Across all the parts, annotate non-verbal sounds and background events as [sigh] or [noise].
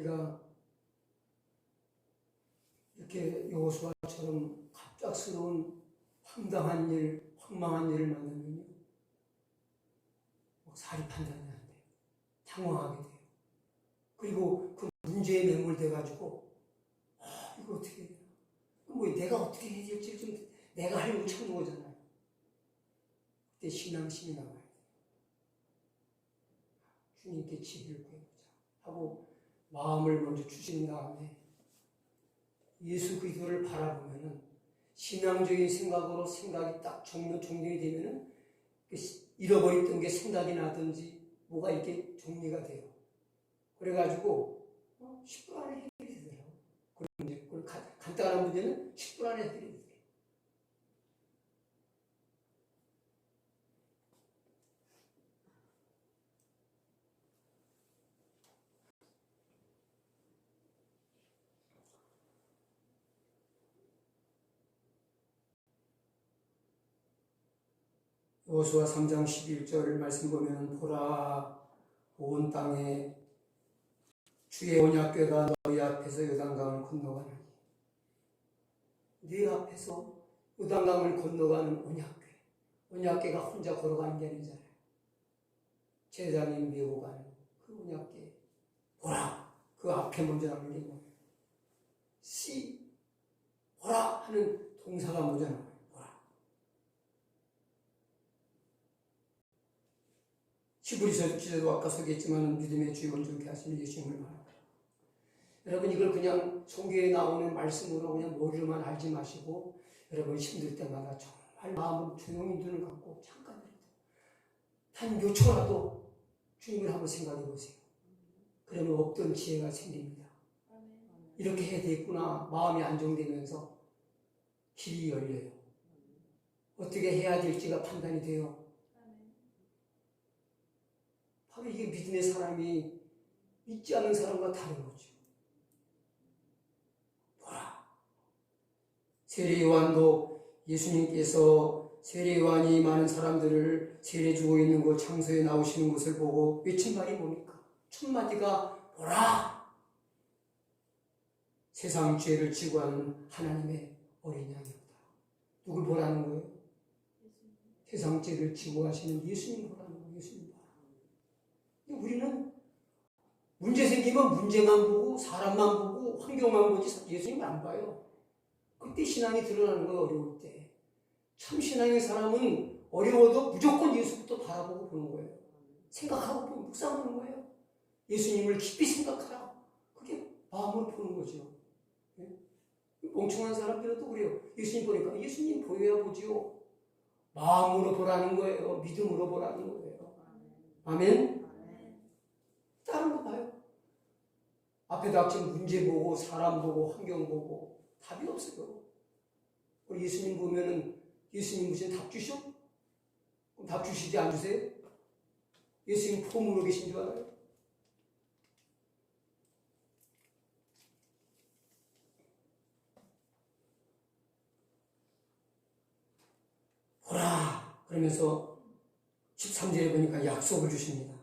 우리가 이렇게 여호수아처럼 갑작스러운 황당한 일, 황망한 일을 만나면요. 뭐 사리 판단이 안 돼요. 당황하게 돼요. 그리고 그 문제에 매몰돼가지고, 아, 이거 어떻게 해야 되나. 뭐 내가 어떻게 해야 될지 좀 내가 하려고 찾는 거잖아요. 그때 신앙심이 나와요. 주님께 지혜를 구해보자. 하고 마음을 먼저 주신 다음에 예수 그리스도를 바라보면은 신앙적인 생각으로 생각이 딱 정면 정리이 되면은 그 잃어버렸던 게 생각이 나든지 뭐가 이렇게 정리가 돼요. 그래가지고 어, 10분 안에 해결이 되더라고. 그런 문제, 간단한 문제는 10분 안에 해결이 돼요. 여호수아 3장 11절 말씀 보면 보라 온 땅에 주의 언약궤가 너희 앞에서 요단강을 건너가는 네 앞에서 요단강을 건너가는 언약궤 언약궤가 혼자 걸어가는 게 아니잖아요. 제자님 메고 가는 그 언약궤 보라. 그 앞에 먼저 나오는 게 뭐예요 씨 보라 하는 동사가 먼저 나와요 보라 히브리서 기자도 아까 소개했지만 믿음의 주요 온전케 하시는 예수님을 말합니다. 여러분 이걸 그냥 성경에 나오는 말씀으로 그냥 머리로만 알지 마시고 여러분 힘들 때마다 정말 마음을 조용히 눈을 감고 잠깐이라도 단 요초라도 주님을 한번 생각해 보세요. 그러면 없던 지혜가 생깁니다. 이렇게 해야 되겠구나 마음이 안정되면서 길이 열려요. 어떻게 해야 될지가 판단이 돼요. 바로 이게 믿음의 사람이 믿지 않는 사람과 다른 거죠. 보라. 세례요한도 예수님께서 세례요한이 많은 사람들을 세례 주고 있는 곳 창소에 나오시는 것을 보고 외친 말이 뭡니까? 첫 마디가 보라. 세상 죄를 지고 하는 하나님의 어린 양이었다. 누굴 보라는 거예요? 세상 죄를 지고 하시는 예수님 우리는 문제 생기면 문제만 보고 사람만 보고 환경만 보지 예수님 안 봐요. 그때 신앙이 드러나는 거예요. 어려울 때. 참 신앙의 사람은 어려워도 무조건 예수부터 바라보고 보는 거예요. 생각하고 보고 묵상하는 거예요. 예수님을 깊이 생각하라. 그게 마음을 보는 거죠. 예? 멍청한 사람들은 또 그래요. 예수님 보니까 예수님 보여야 보지요. 마음으로 보라는 거예요. 믿음으로 보라는 거예요. 아멘. 다른 거 봐요. 앞에 닥친 문제 보고 사람 보고 환경 보고 답이 없어요. 우리 예수님 보면은 예수님 무슨 답 주셔? 그럼 답 주시지 안 주세요? 예수님 폼으로 계신 줄 알아요? 보라! 그러면서 13절에 보니까 약속을 주십니다.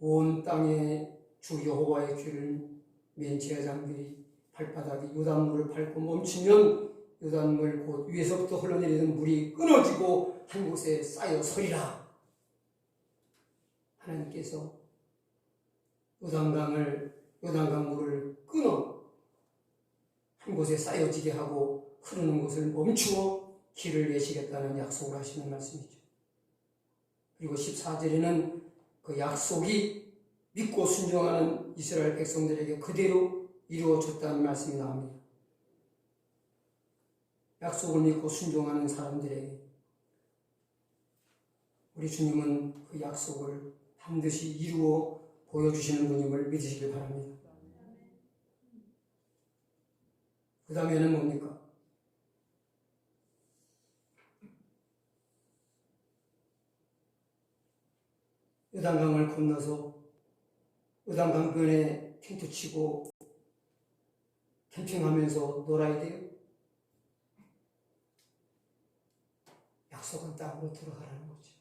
온 땅에 주 여호와의 귀를 맨 제사장들이 발바닥이 요단물을 밟고 멈추면 요단물 곧 위에서부터 흘러내리는 물이 끊어지고 한 곳에 쌓여 서리라. 하나님께서 요단강을 요단강 물을 끊어 한 곳에 쌓여지게 하고 흐르는 곳을 멈추어 길을 내시겠다는 약속을 하시는 말씀이죠. 그리고 14절에는 그 약속이 믿고 순종하는 이스라엘 백성들에게 그대로 이루어졌다는 말씀이 나옵니다. 약속을 믿고 순종하는 사람들에게 우리 주님은 그 약속을 반드시 이루어 보여주시는 분임을 믿으시길 바랍니다. 그 다음에는 뭡니까? 요단강을 건너서 요단강변에 텐트 치고 캠핑하면서 놀아야 돼요. 약속한 땅으로 들어가라는 거죠.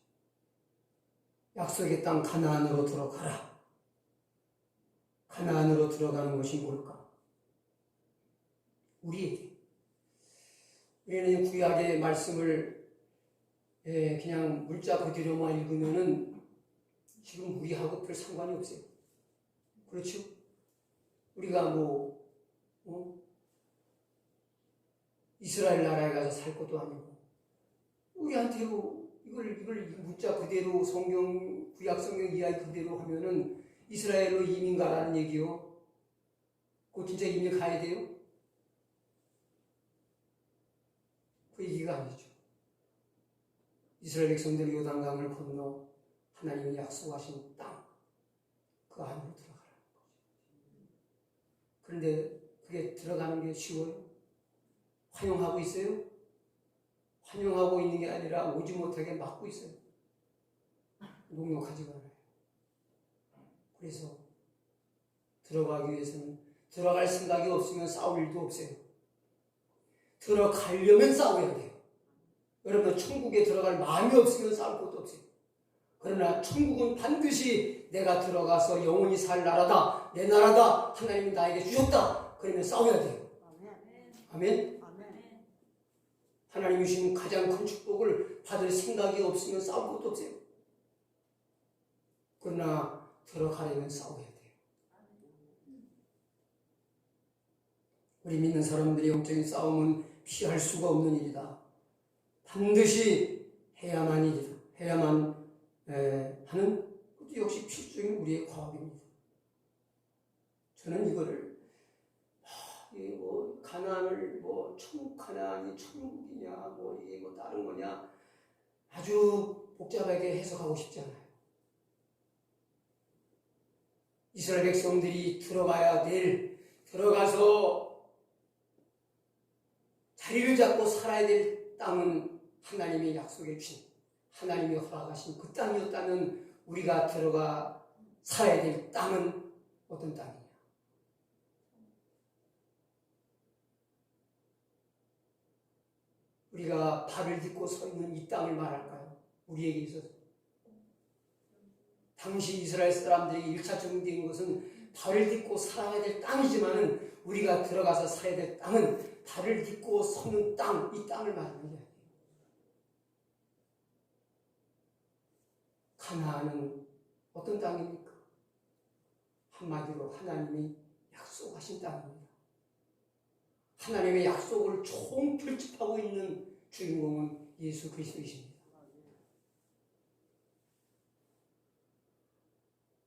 약속의 땅 가나안으로 들어가라. 가나안으로 들어가는 것이 뭘까? 우리에게. 우리는 구약의 말씀을 예, 그냥 물자 그대로만 읽으면은 지금 우리하고 별 상관이 없어요. 그렇죠? 우리가 뭐, 어? 이스라엘 나라에 가서 살 것도 아니고, 우리한테도 이걸, 이걸 문자 그대로 성경, 구약 성경 이야기 그대로 하면은 이스라엘로 이민 가라는 얘기요. 그거 진짜 이민 가야 돼요? 그 얘기가 아니죠. 이스라엘 백성들이 요단강을 건너 하나님이 약속하신 땅, 그 안으로 들어가라는 거죠. 그런데 그게 들어가는 게 쉬워요? 환영하고 있어요? 환영하고 있는 게 아니라 오지 못하게 막고 있어요. 녹록하지가 않아요. 그래서 들어가기 위해서는 들어갈 생각이 없으면 싸울 일도 없어요. 들어가려면 싸워야 돼요. 여러분 천국에 들어갈 마음이 없으면 싸울 것도 없어요. 그러나 천국은 반드시 내가 들어가서 영원히 살 나라다. 내 나라다. 하나님이 나에게 주셨다. 그러면 싸워야 돼요. 아멘. 하나님이 주신 가장 큰 축복을 받을 생각이 없으면 싸울 것도 없어요. 그러나 들어가려면 싸워야 돼요. 우리 믿는 사람들의 영적인 싸움은 피할 수가 없는 일이다. 반드시 해야만 일이다. 해야만 에, 하는 것도 역시 필수적인 우리의 과업입니다. 저는 이거를 하, 이게 뭐 가난을 뭐 천국 가난이 천국이냐 뭐 이게 뭐 다른 거냐 아주 복잡하게 해석하고 싶지 않아요. 이스라엘 백성들이 들어가야 될 들어가서 자리를 잡고 살아야 될 땅은 하나님의 약속해 주신 하나님이 허락하신 그 땅이었다면 우리가 들어가 살아야 될 땅은 어떤 땅이냐? 우리가 발을 딛고 서 있는 이 땅을 말할까요? 우리에게 있어서. 당시 이스라엘 사람들이 1차 정된 것은 발을 딛고 살아야 될 땅이지만은 우리가 들어가서 살아야 될 땅은 발을 딛고 서는 땅, 이 땅을 말하는 거예요. 가나안은 어떤 땅입니까? 한마디로 하나님이 약속하신 땅입니다. 하나님의 약속을 총결집하고 있는 주인공은 예수 그리스도이십니다.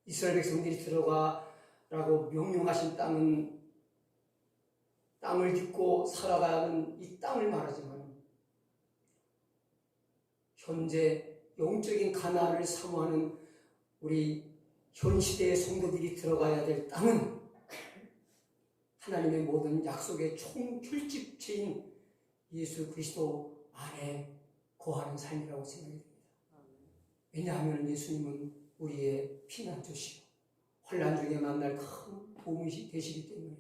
이스라엘 백성들이 들어가라고 명령하신 땅은 땅을 딛고 살아가는 이 땅을 말하지만 현재 영적인 가난을 사모하는 우리 현 시대의 성도들이 들어가야 될 땅은 하나님의 모든 약속의 총결집체인 예수 그리스도 안에 거하는 삶이라고 생각이 됩니다. 왜냐하면 예수님은 우리의 피난처시고 환란 중에 만날 큰 도움이 되시기 때문에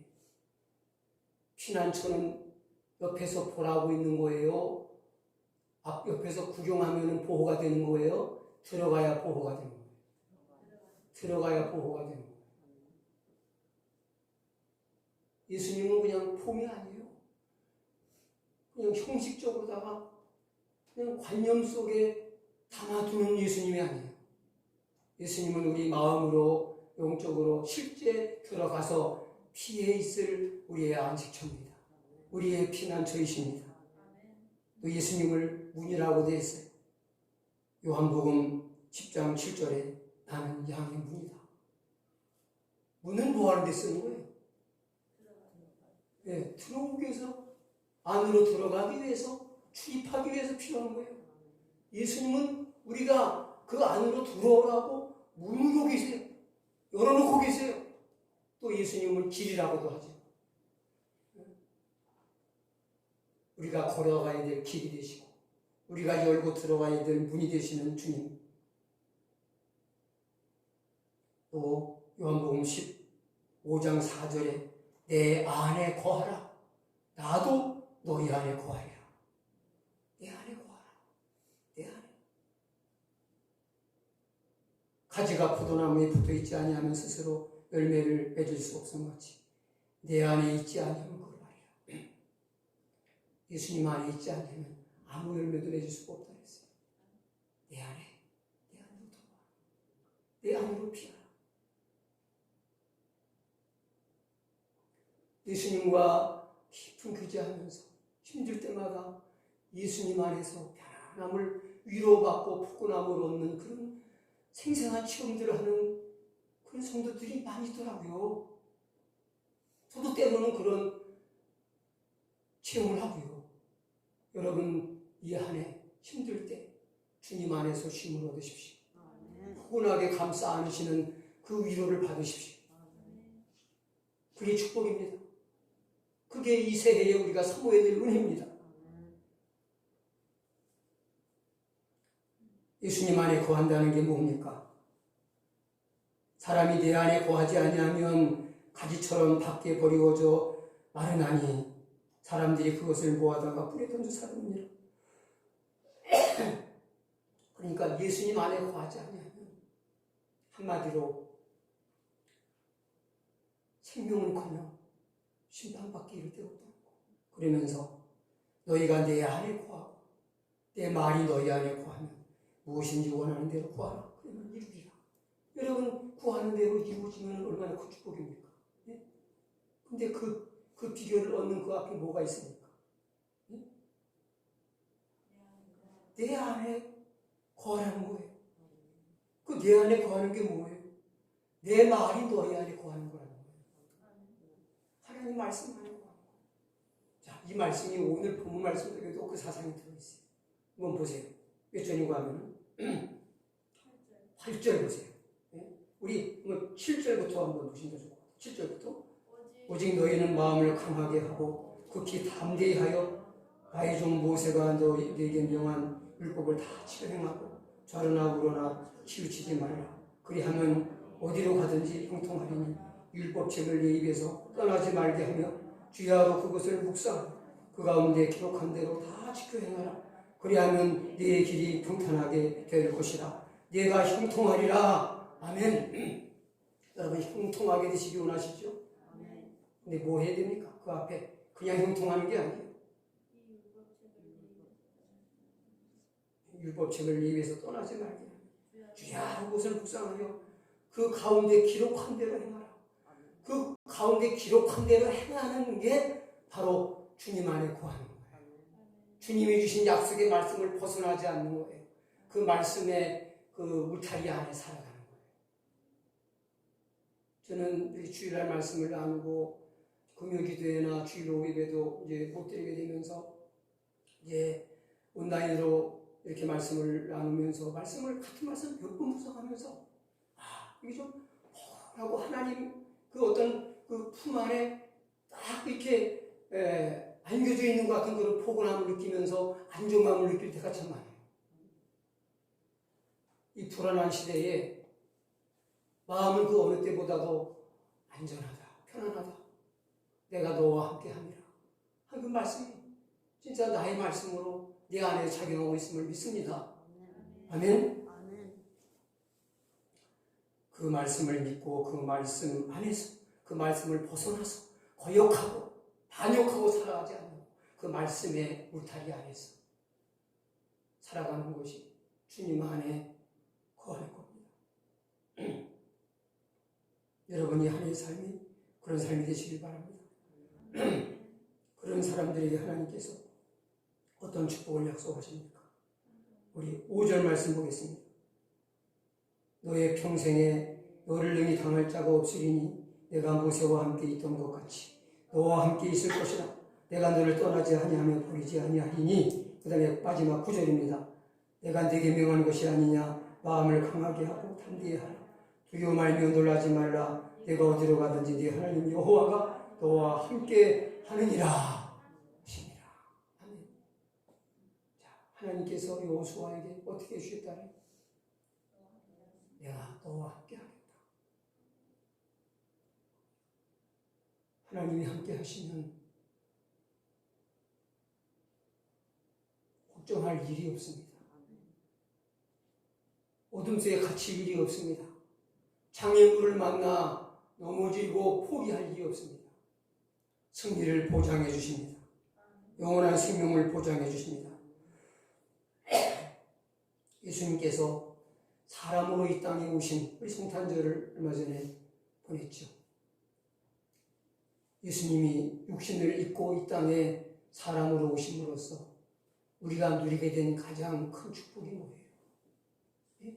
피난처는 옆에서 보라고 있는 거예요. 앞 옆에서 구경하면 보호가 되는 거예요. 들어가야 보호가 되는 거예요. 들어가야 보호가 되는 거예요. 예수님은 그냥 폼이 아니에요. 그냥 형식적으로다가 그냥 관념 속에 담아두는 예수님이 아니에요. 예수님은 우리 마음으로 영적으로 실제 들어가서 피해 있을 우리의 안식처입니다. 우리의 피난처이십니다. 또 예수님을 문이라고 되어 있어요. 요한복음 10장 7절에 나는 양의 문이다. 문은 뭐 하는 데 쓰는 거예요? 네, 들어오기 위해서, 안으로 들어가기 위해서, 출입하기 위해서 필요한 거예요. 예수님은 우리가 그 안으로 들어오라고 문으로 계세요. 열어놓고 계세요. 또 예수님을 길이라고도 하죠. 우리가 걸어가야 될 길이 되시고, 우리가 열고 들어가야 될 문이 되시는 주님. 또 요한복음 15장 4절에 내 안에 거하라. 나도 너희 안에 거하리라. 내 안에 거하라. 내 안에. 가지가 포도나무에 붙어 있지 아니하면 스스로 열매를 맺을 수 없은 것이 내 안에 있지 않으면 말이야. [clears throat] 예수님 안에 있지 않으면 아무 열매도 맺을 수가 없다 그랬어요. 내 안에, 내 안으로 들어와. 내 안으로 피하라. 예수님과 깊은 교제하면서 힘들 때마다 예수님 안에서 편안함을 위로받고 포근함을 얻는 그런 생생한 체험들을 하는 그런 성도들이 많이 있더라고요. 저도 때로는 그런 체험을 하고요. 여러분 이 한 해 힘들 때 주님 안에서 쉼을 얻으십시오. 포근하게 감싸 안으시는 그 위로를 받으십시오. 그게 축복입니다. 그게 이 새해에 우리가 사모해야 될 은혜입니다. 예수님 안에 거한다는 게 뭡니까? 사람이 내 안에 거하지 아니하면 가지처럼 밖에 버리워져 마르나니 사람들이 그것을 모아다가 뿌리 던져 사느니라. 그러니까 예수님 안에 거하지 아니하면 한마디로 생명은커녕 심판받기 이를 데 없다. 그러면서 너희가 내 안에 거하고 내 말이 너희 안에 거하면 무엇인지 원하는 대로 구하라. 그러면 이루리라. 여러분 구하는 대로 이루어지면 얼마나 큰 축복입니까? 예? 근데 그, 그 비결을 얻는 그 앞에 뭐가 있습니까? 예? 내 안에 거하라는 거예요. 그 내 안에 거하는 게 뭐예요? 내 말이 너희 안에 거하는 거라는 거예요. 하나님 말씀 거하는 거예요. 자, 이 말씀이 오늘 본문 말씀 속에도 그 사상이 들어있어요. 한번 보세요. 몇 절인가 하면 8절 보세요. 예? 우리 7절부터 한번 보시면 좋을 것 같아요. 7절부터 오직 너희는 마음을 강하게 하고 극히 담대히 하여 나의 종 모세가 너희에게 명한 율법을 다 지켜 행하고 좌로나 우로나 치우치지 말라. 그리하면 어디로 가든지 형통하리니 율법책을 내 입에서 떠나지 말게 하며 주야로 그것을 묵상 그 가운데 기록한 대로 다 지켜 행하라. 그리하면 네 길이 평탄하게 될 것이라. 네가 형통하리라. 아멘. [clears throat] 여러분 형통하게 되시기 원하시죠? 근데 뭐 해야 됩니까? 그 앞에 그냥 형통하는 게 아니에요. 율법 책을 네 입에서 떠나지 말게. 주야 그것을 묵상하여 그 가운데 기록한 대로 행하라. 그 가운데 기록한 대로 행하는 게 바로 주님 안에 거하는 거예요. 주님이 주신 약속의 말씀을 벗어나지 않는 거예요. 그 말씀의 그 울타리 안에 살아가는 거예요. 저는 주일날 말씀을 나누고 금요기도회나 주일 예배도 이제 못 드리게 되면서 이제 온라인으로 이렇게 말씀을 나누면서 말씀을 같은 말씀 몇 번 묵상하면서 아 이게 좀 하고 하나님 그 어떤 그 품 안에 딱 이렇게 에, 안겨져 있는 것 같은 그런 포근함을 느끼면서 안정감을 느낄 때가 참 많아요. 이 불안한 시대에 마음은 그 어느 때보다도 안전하다, 편안하다. 내가 너와 함께 함이라. 한그 말씀이 진짜 나의 말씀으로 내 안에 작용하고 있음을 믿습니다. 아멘. 그 말씀을 믿고 그 말씀 안에서 그 말씀을 벗어나서 거역하고 반역하고 살아가지 않는 그 말씀의 울타리 안에서 살아가는 것이 주님 안에 거할 겁니다. [clears throat] 여러분이 하나의 삶이 그런 삶이 되시길 바랍니다. [clears throat] 그런 사람들에게 하나님께서 어떤 축복을 약속하십니까? 우리 5절 말씀 보겠습니다. 너의 평생에 너를 능히 당할 자가 없으리니 내가 모세와 함께 있던 것 같이 너와 함께 있을 것이라. 내가 너를 떠나지 아니하며 버리지 아니하리니 그 다음에 마지막 구절입니다. 내가 네게 명한 것이 아니냐. 마음을 강하게 하고 담대히 하라. 두려워 말며 놀라지 말라. 내가 어디로 가든지 네 하나님 여호와가 너와 함께 하느니라 아멘 자 하나님께서 여호수아에게 어떻게 해주셨다래 내가 너와 함께 하겠다 하나님이 함께 하시면 걱정할 일이 없습니다. 어둠 속에 갇힐 일이 없습니다. 장애물을 만나 넘어지고 포기할 일이 없습니다. 승리를 보장해 주십니다. 영원한 생명을 보장해 주십니다. 예수님께서 사람으로 이 땅에 오신 우리 성탄절을 얼마 전에 보냈죠. 예수님이 육신을 입고 이 땅에 사람으로 오심으로써 우리가 누리게 된 가장 큰 축복이 뭐예요? 예?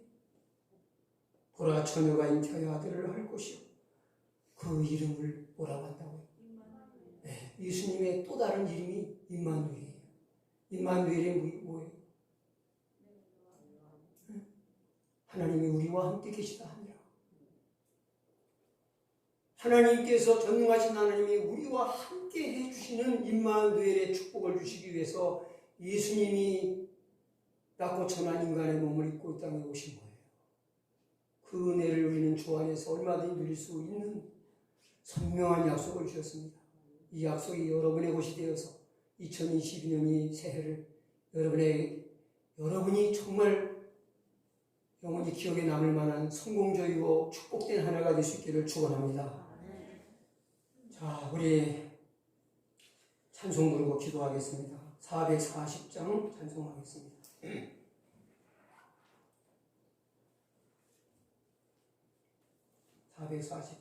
보라 처녀가 잉태하여 아들을 할 것이요. 그 이름을 뭐라고 한다고요? 네, 예수님의 또 다른 이름이 임마누엘이에요. 임마누엘이 뭐- 뭐예요? 하나님이 우리와 함께 계시다 하니라. 하나님께서 전능하신 하나님이 우리와 함께 해주시는 임마누엘의 축복을 주시기 위해서 예수님이 낳고 천한 인간의 몸을 입고 이 땅에 오신 거예요. 그 은혜를 우리는 주 안에서 얼마든지 누릴 수 있는 선명한 약속을 주셨습니다. 이 약속이 여러분의 것이 되어서 2022년이 새해를 여러분의 여러분이 정말 영원히 기억에 남을 만한 성공적이고 축복된 하나가 될 수 있기를 축원합니다. 자, 우리 찬송 부르고 기도하겠습니다. 440장 찬송하겠습니다. (440장) 이끌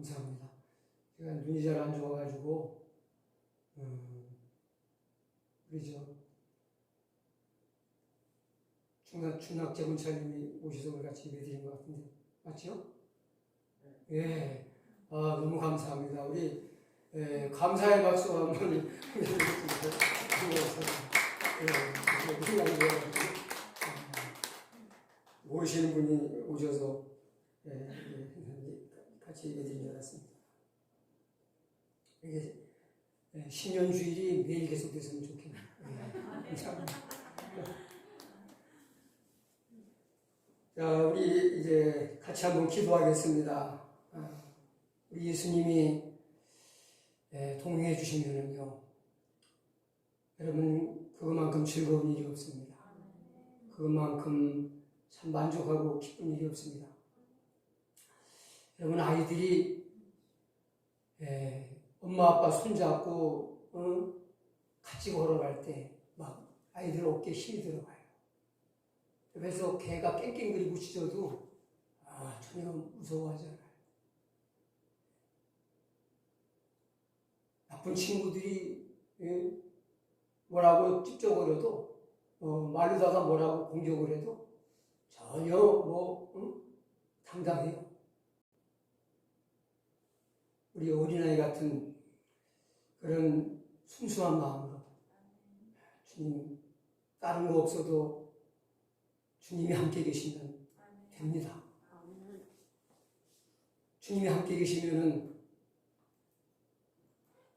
감사합니다 제가 눈이 잘 안 좋아가지고 음, 우리 저 중학 중학재 군사님이 오셔서 우리 같이 예배드린 것 같은데 맞죠? 예, 아 너무 감사합니다. 우리 예, 감사의 박수 한번 보내드리겠습니다. 예? 모시는 분이 오셔서 예, 예, 같이 예배드린 줄 알았습니다. 이게 예, 신년 주일이 매일 계속됐으면 좋겠네요. 예. 자, 우리 이제 같이 한번 기도하겠습니다. 아, 우리 예수님이 예, 동행해 주시면은요, 여러분 그것만큼 즐거운 일이 없습니다. 그것만큼 참 만족하고 기쁜 일이 없습니다. 여러분 아이들이 예, 엄마 아빠 손잡고 어? 같이 걸어갈 때 막 아이들 어깨에 힘이 들어가요. 그래서 개가 깽깽거리고 짖어도 아 전혀 무서워하지 않아요. 나쁜 친구들이 예, 뭐라고 찝쩍거려도 어, 말로다가 뭐라고 공격을 해도 전혀 뭐 응? 당당해요. 우리 어린아이 같은 그런 순수한 마음으로 주님 다른 거 없어도 주님이 함께 계시면 됩니다. 주님이 함께 계시면은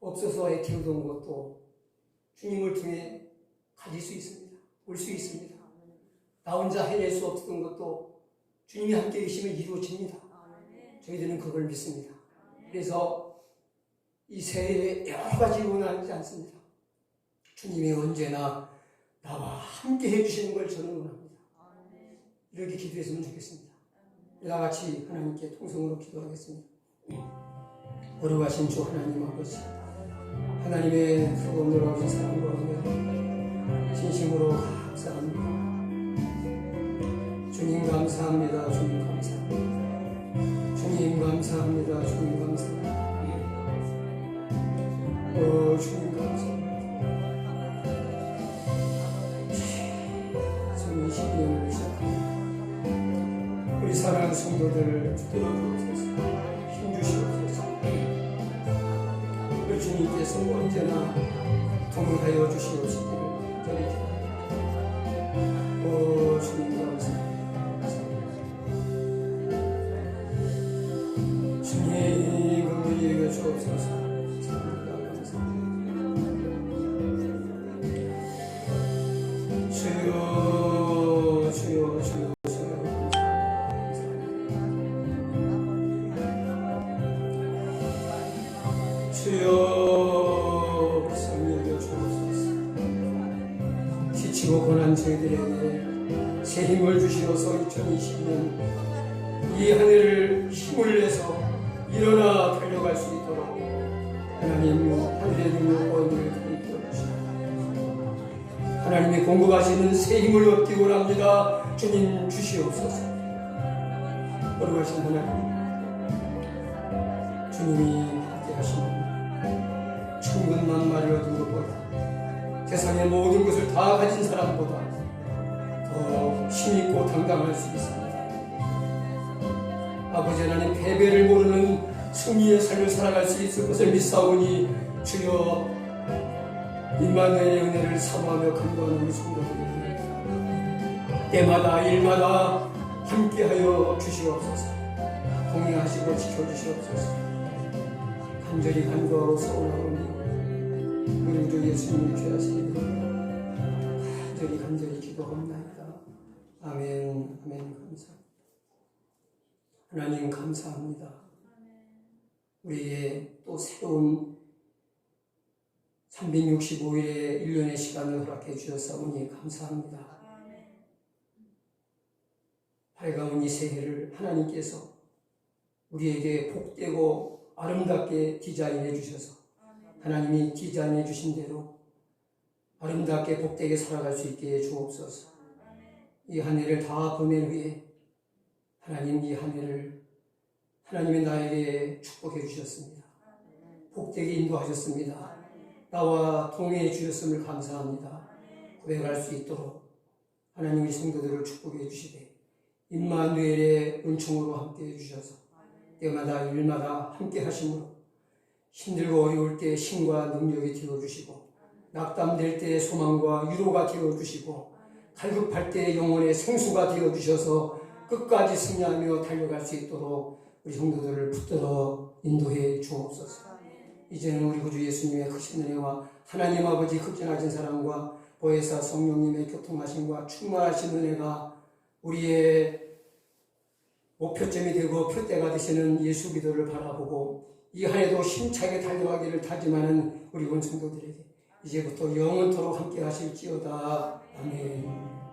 없어서 애태우던 것도 주님을 통해 가질 수 있습니다. 올 수 있습니다. 나 혼자 해낼 수 없었던 것도 주님이 함께 계시면 이루어집니다. 저희들은 그걸 믿습니다. 그래서 이 새해에 여러 가지 원하지 않습니다. 주님이 언제나 나와 함께 해주시는 걸 저는 원합니다. 이렇게 기도했으면 좋겠습니다. 다 같이 하나님께 통성으로 기도하겠습니다. 거룩하신 주 하나님 아버지 하나님의 수고 놀라우신 사랑과 은혜 진심으로 감사합니다. 주님 감사합니다. 주님 감사합니다. 주님 감사합니다. 주님 감사합니다. 오 주님 감사합니다. 2022년을 시작합니다. 우리 사랑하는 성도들 붙들어 주옵소서 힘주시옵소서 우리 주님께서 언제나 동행하여 주시옵시기를 기도합니다. 공급하시는 새 힘을 얻기 원합니다. 주님 주시옵소서. 거룩하신 하나님, 주님이 함께 하시는 천군 만마를 얻은 것보다 세상의 모든 것을 다 가진 사람보다 더 힘있고 당당할 수 있습니다. 아버지 하나님 패배를 모르는 승리의 삶을 살아갈 수 있을 것을 믿사오니 주여 임마누엘의 은혜를 사모하며 간구하는 우리 성도들에게 때마다 일마다 함께하여 주시옵소서. 동행하시고 지켜주시옵소서. 간절히 간구하고 서운하오니 우리 주 예수님을 귀하시니 간절히 간절히 기도합나이다. 아멘 아멘. 감사 하나님 감사합니다. 우리의 또 새로운 365일의 1년의 시간을 허락해 주셨사오니 감사합니다. 밝아온 이 새해를 하나님께서 우리에게 복되고 아름답게 디자인해 주셔서 하나님이 디자인해 주신 대로 아름답게 복되게 살아갈 수 있게 해 주옵소서. 이 한 해를 다 보낸 후에 하나님 이 한 해를 하나님의 나에게 축복해 주셨습니다. 복되게 인도하셨습니다. 나와 동행해 주셨음을 감사합니다. 고백할 수 있도록 하나님 우리 성도들을 축복해 주시되 임마누엘의 은총으로 함께 해 주셔서 때마다 일마다 함께 하심으로 힘들고 어려울 때 힘과 능력이 되어 주시고 낙담될 때 소망과 위로가 되어 주시고 갈급할 때 영혼의 생수가 되어 주셔서 끝까지 승리하며 달려갈 수 있도록 우리 성도들을 붙들어 인도해 주옵소서. 이제는 우리 구주 예수님의 크신 은혜와 하나님 아버지 극진하신 사랑과 보혜사 성령님의 교통하심과 충만하신 은혜가 우리의 목표점이 되고 표대가 되시는 예수 기도를 바라보고 이 한 해도 힘차게 달려가기를 다짐하는 우리 원성도들에게 이제부터 영원토록 함께 하실지어다. 아멘.